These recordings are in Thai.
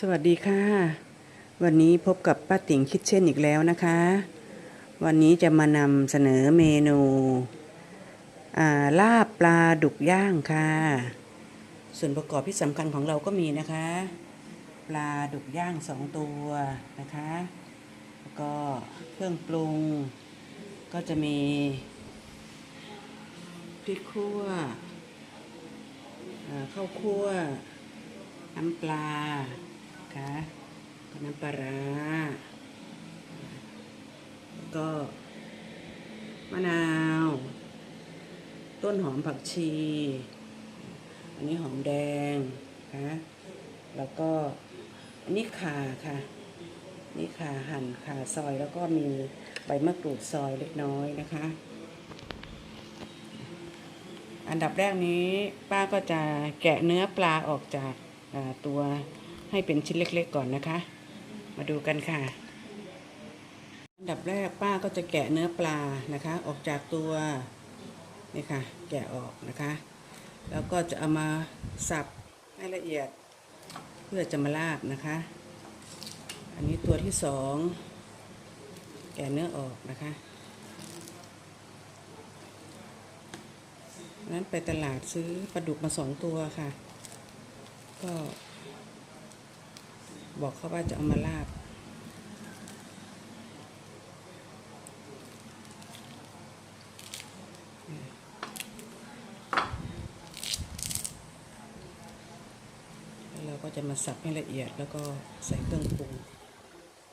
สวัสดีค่ะ วันนี้พบกับป้าติ๋งคิดเช่นอีกแล้วนะคะ วันนี้จะมานำเสนอเมนูอ่าลาบปลาดุกย่างค่ะ ส่วนประกอบที่สำคัญของเราก็มีนะคะ ปลาดุกย่างสองตัวนะคะ แล้วก็เครื่องปรุง ก็จะมีพริกขั่วข้าวคั่วน้ำปลา คะก็น้ำปลาร้าก็มะนาว ต้นหอมผักชี อันนี้หอมแดงค่ะแล้วก็อันนี้ข่าค่ะ นี่ข่าหั่นข่าซอยแล้วก็มีใบมะกรูดซอยเล็กน้อยนะคะ อันดับแรกนี้ป้าก็จะแกะเนื้อปลาออกจากตัว ให้เป็นชิ้นเล็กๆก่อนนะคะ มาดูกันค่ะ อันดับแรกป้าก็จะแกะเนื้อปลานะคะ ออกจากตัวนี่ค่ะ แกะออกนะคะ แล้วก็จะเอามาสับให้ละเอียด เพื่อจะมาลาบนะคะ อันนี้ตัวที่สองแกะเนื้อออกนะคะนั้นไปตลาดซื้อปลาดุกมาสองตัวค่ะ ก็ บอกเขาว่าจะเอามาลาบแล้วเราก็จะมาสับให้ละเอียดแล้วก็ใส่เครื่องปรุง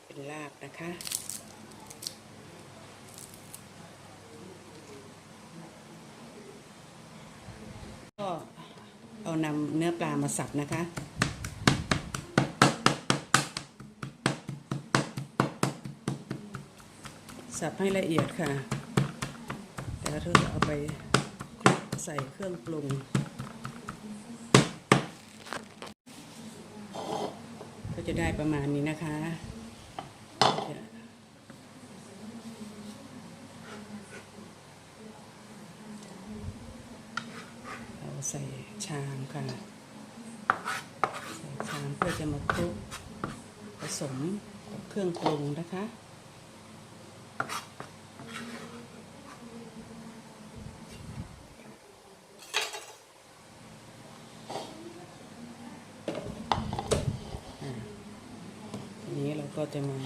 เป็นลาบนะคะก็เอานำเนื้อปลามาสับนะคะ สับให้ละเอียดค่ะ แล้วเธอเอาไปคลุกใส่เครื่องปรุงก็จะได้ประมาณนี้นะคะเอาใส่ชามค่ะ ใส่ชามเพื่อจะมาคลุกผสมกับเครื่องปรุงนะคะ นี้เราก็จะมา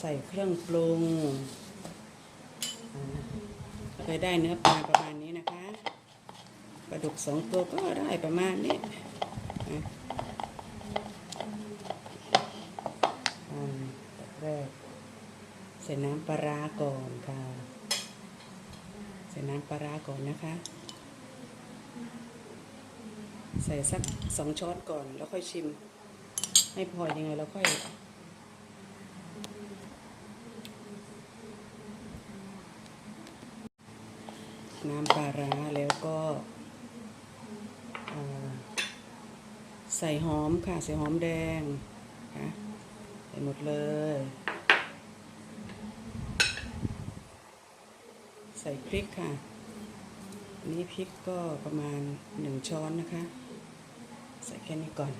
ใส่เครื่องปรุงอ่าก็จะได้เนื้อปลาประมาณนี้นะคะปลาดุกสองตัวก็ได้ประมาณนี้อ่าแรก ส่น้ำปลาร้าก่อนค่ะ ใส่น้ำปลาร้าก่อนนะคะ ใส่สักสองช้อนก่อนแล้วค่อยชิมให้พอยังไงเราค่อยน้ำปลาร้าแล้วก็ใส่หอมค่ะ ใส่หอมแดงค่ะใส่หมดเลย ใส่พริกค่ะ อันนี้พริกก็ประมาณหนึ่งช้อนนะคะ ใส่แค่นี้ก่อน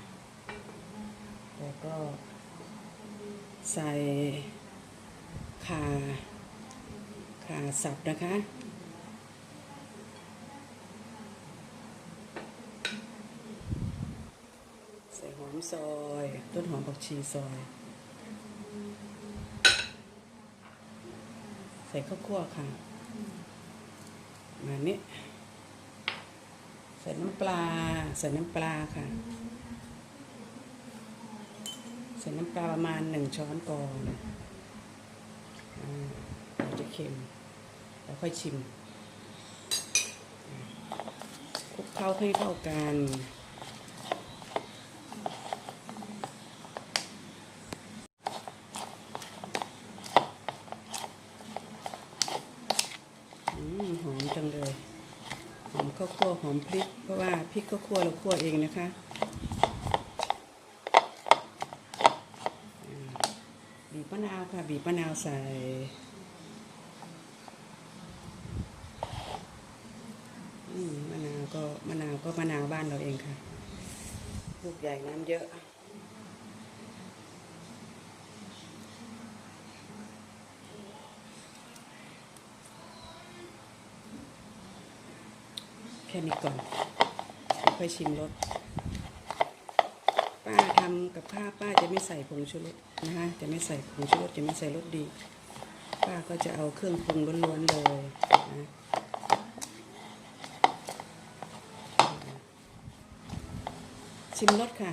แล้วก็ใส่ข่าข่าสับนะคะใส่หอมซอยต้นหอมผักชีซอย ใส่ข้าวคั่วค่ะ มาณนี้ใส่น้ำปลาใส่น้ำปลาค่ะ ใส่น้ำปลาประมาณหนึ่งช้อนก่อนอ่าเราจะเค็ม แล้วค่อยชิมคลุกเคล้าให้เข้ากัน อืมหอมจังเลย หอมข้าวคั่วหอม พริก เพราะว่าพริกก็คั่วเราคั่วเองนะคะบีบมะนาวค่ะบีบมะนาวใส่มมะนาวก็มะนาวก็มะนาวบ้านเราเองค่ะลูกใหญ่น้ำเยอะ แค่นี้ก่อนค่อยชิมรสป้าทำกับข้าวป้าจะไม่ใส่ผงชูรสนะคะจะไม่ใส่ผงชูรสจะไม่ใส่รสดี ป้าก็จะเอาเครื่องปรุงล้วนๆเลยนะชิมรสค่ะ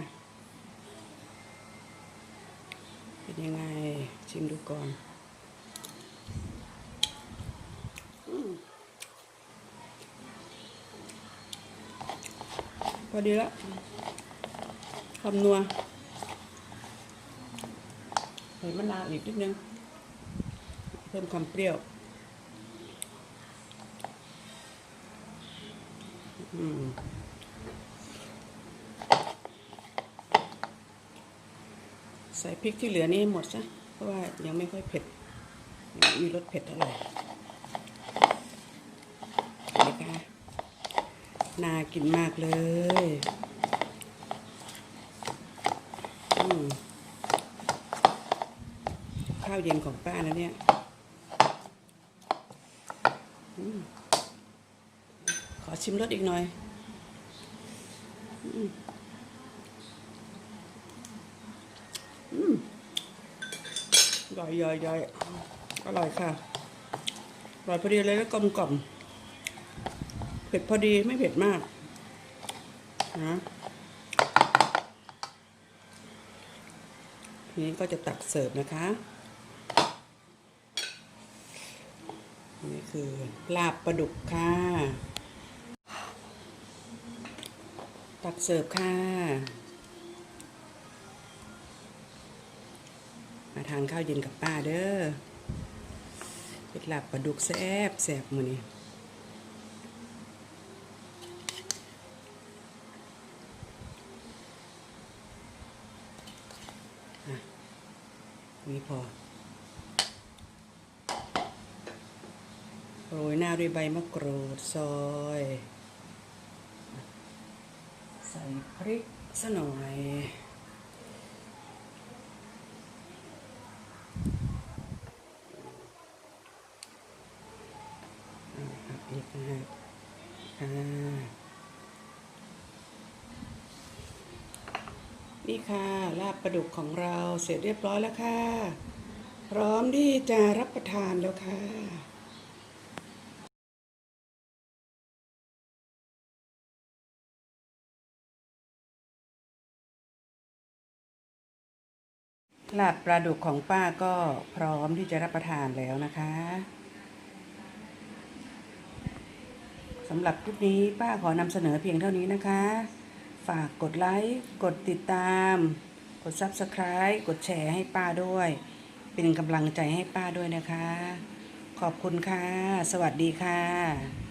เป็นยังไงชิมดูก่อนอืมพ อดีล้วความนัวใส่มะนาวอีกนิดนึง เพิ่มความเปรี้ยวอืมใส่พริกที่เหลือนี่ให้หมดซะเพราะว่ายังไม่ค่อยเผ็ดยังไม่มีรสเผ็ดเท่าไหร่นะคะ น่ากินมากเลยข้าวเย็นของป้านะเนี่ยอขอชิมรสอีกหน่อยอืมอืมย่อยย่อยย่อยอร่อยค่ะอร่อยพอดีเลยแล้วกลมกล่อม ผ็ดพอดีไม่เผ็ดมากนะทีนี้ก็จะตักเสิร์ฟนะคะนี่คือลาบปลาดุกค่ะ ตักเสิร์ฟค่ะ มาทานข้าวเย็นกับป้าเด้อเป็นลาบปลาดุกแซ่บแซ่บมือนี้ นี่พอ โรยหน้าด้วยใบมะกรูดซอย ใส่พริกสะหน่อยอ่าอีกนะฮะอ่า นี่ค่ะลาบปลาดุกของเราเสร็จเรียบร้อยแล้วค่ะ พร้อมที่จะรับประทานแล้วค่ะลาบปลาดุกของป้าก็พร้อมที่จะรับประทานแล้วนะคะสำหรับคลิปนี้ป้าขอนำเสนอเพียงเท่านี้นะคะ ฝากกดไลค์ กดติดตาม กด Subscribe กดแชร์ให้ป้าด้วย เป็นกำลังใจให้ป้าด้วยนะคะ ขอบคุณค่ะ สวัสดีค่ะ